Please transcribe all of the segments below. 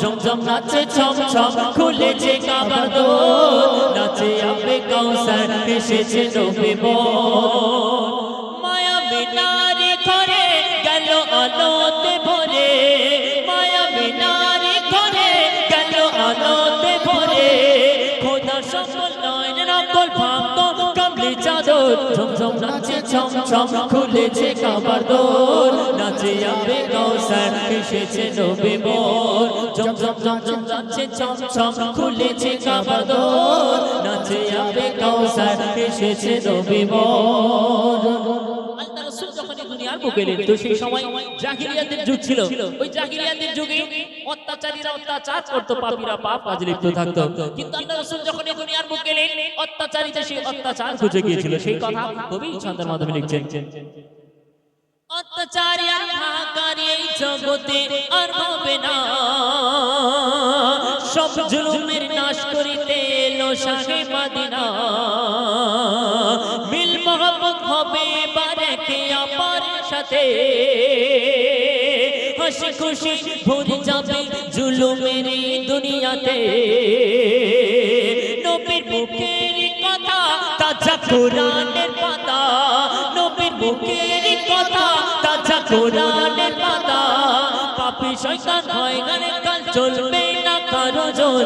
ঝমঝম নাচে ছমছম ছম খুলেছে কাবার দোর নাচে আবে কাউসার এসেছে নবী বল। মায়া মিনারে ঘরে ঝমঝম নাচে ছম ছম, খুলেছে কাবার দোর নাচে আবে কৌশল এসেছে নবে মোর ঝমঝম ঝমঝম নাচে ছম ছম, খুলেছে কাবার দোর নাচে আবে কৌশল এসেছে নবে মোর বুকে এলেন তো সেই সময় জাহিলিয়াতের যুগ ছিল। ওই জাহিলিয়াতের যুগে অত্যাচারীরা অত্যাচার করতো, পাপীরা পাপ কাজে লিপ্ত থাকতো। কিন্তু আল্লাহ রাসূল যখন এই দুনিয়ার বুকে এলেন, অত্যাচারীদের সেই অত্যাচার ঘুচে গিয়েছিল। সেই কথা কবি ছন্দের মাধ্যমে লিখছেন। অত্যাচারী আর এই জগতে আর হবে না। সব জুলুমের নাশ করিতে এলো শাহে মাদিনা। মিল মহব্বত হবে বারেকে আমার সাথে। হাসি খুশি ভরে যাবে জুলুমের দুনিয়াতে। নবীর মুখের কথা, তাজা কোরআনের পাতা। নবীর মুখের কথা, তাজা কোরআনের পাতা। পাপি শয়তান হয় গানে কাল, চলবে না কারও জোর।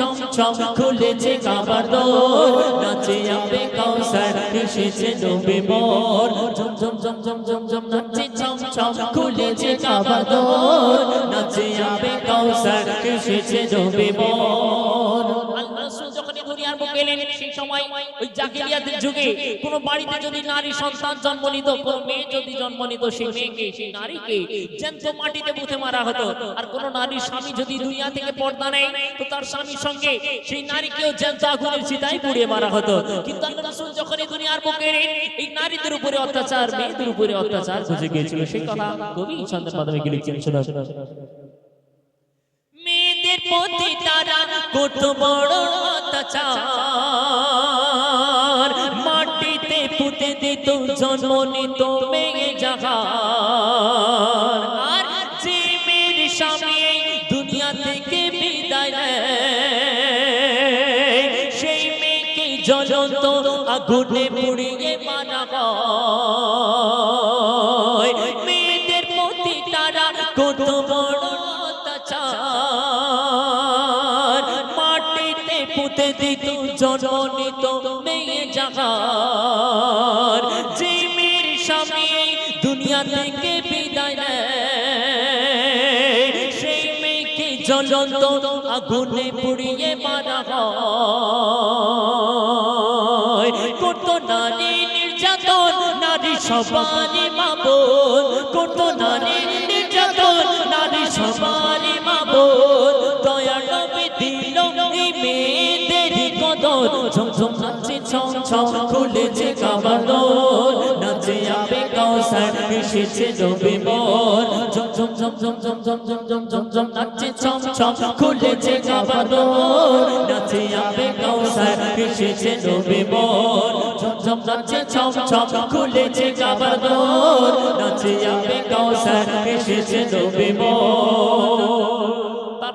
ছম ছম খুলেছে কাবার দোর, নাচে আবে কাউসার, এসেছে নবী মোর ঝমঝম ঝমঝম ঝমঝম নাচে ছম ছম খুলেছে কাবার দোর, নাচে আবে কাউসার, এসেছে নবী মোর সেই সময় ওই যুগে বাড়িতে যদি নারী সন্তান জন্ম নিত মেয়ে যদি জন্ম নিত, সেই মেয়েকে, সেই নারীকে জ্যান্ত মাটিতে পুঁতে মারা হতো। আর নারীর স্বামী যদি দুনিয়া থেকে পর্দা নেয়, তো তার স্বামীর সঙ্গে সেই নারীকেও জ্যান্ত আগুনের চিতায় পুড়িয়ে মারা হতো। কিন্তু আল্লাহ যখন এই এই নারীদের উপরে অত্যাচার, মেয়েদের উপরে অত্যাচার বুঝে গিয়েছিল। সেই কথা কবি মাধ্যমে শোনা প্রতি তারা কত বড় অত্যাচার। মাটিতে পুঁতে দিত, জন্ম নিত মেয়ে জাহার আর যে মেয়ের স্বামী দুনিয়া থেকে বিদায় সেই মেয়েকে জ্বলন্ত আগুনে পুড়িয়ে মারা হয়। মেয়েদের প্রতি তারা কত বড় অত্যাচার। পুঁতে দিত জননিত মেয়ে জাগার যে মেয়ের স্বামী দুনিয়া থেকে বিদায় নেয়, সেই মেয়েকে জ্বলন্ত আগুনে পুড়িয়ে মারা হয়। কত নারী নির্যাতন, নারী সবারই মাবন কত নারী ঝমঝম নাচে ছম ছম খুলেছে কাবাদর নাচে আবে কাউসার এসেছে নবী মোর ঝমঝম ঝমঝম ঝমঝম ঝমঝম ঝমঝম নাচে ছম ছম খুলেছে কাবাদর নাচে আবে কাউসার এসেছে নবী মোর ঝমঝম নাচে ছম ছম খুলেছে কাবাদর নাচে আবে কাউসার এসেছে নবী মোর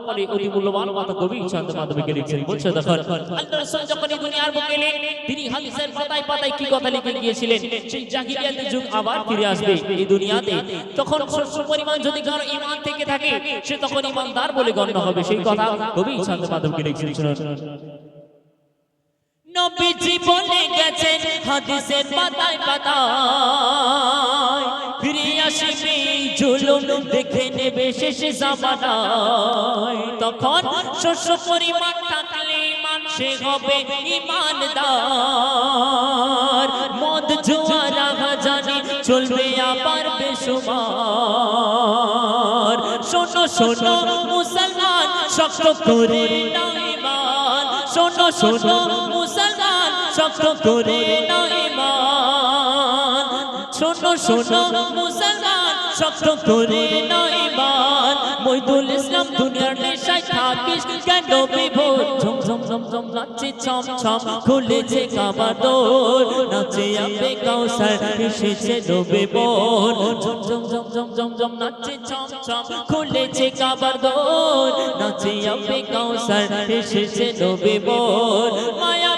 তারপরে অতি মূল্যবান কথা কবি ছন্দ মাধ্যমে লিখছেন বলছে দেখুন আল্লাহ যখন দুনিয়ার বুকে এলেন, তিনি হাদিসের পাতায় পাতায় কি কথা লিখে গিয়েছিলেন, সেই জাহিলিয়াতের যুগ আবার ফিরে আসবে এই দুনিয়াতে। তখন শস্য পরিমাণ যদি কারও ঈমান থেকে থাকে, সে তখন ঈমানদার বলে গণ্য হবে। সেই কথা কবি ছন্দ মাধ্যমে লিখছেন। শুনুন নবীজি বলে গেছেন, হাদিসের পাতায় পাতায়। ফিরে আসবে এই দেখে নেবে শেষে জামানায় তখন শস্য পরিমাণ থাকলে মানুষে হবে ইমানদার। মদ, জুয়া রাখা জানি চলবে আবার বেসুমার শোনো শোনো, মুসলমান, শক্ত করে শোনো শোনো, মুসলমান, শক্ত করে শোনো শোনো, মুসলমান, শক্ত করে নাও ইমান মইদুল ইসলাম দুনিয়ার নেশায় থাকিস কেন বিভোর? ঝম ঝম ঝম ঝম, নাচে ছম ছম, খুলেছে কাবা দোর নাচে আবে কাউসার এসেছে ডোবে বোন ঝম ঝম ঝম ঝম ঝম ঝম, নাচে ছম ছম, খুলেছে কাবার দোর নাচে আবে কাউসার এসেছে ডোবে বোন মায়া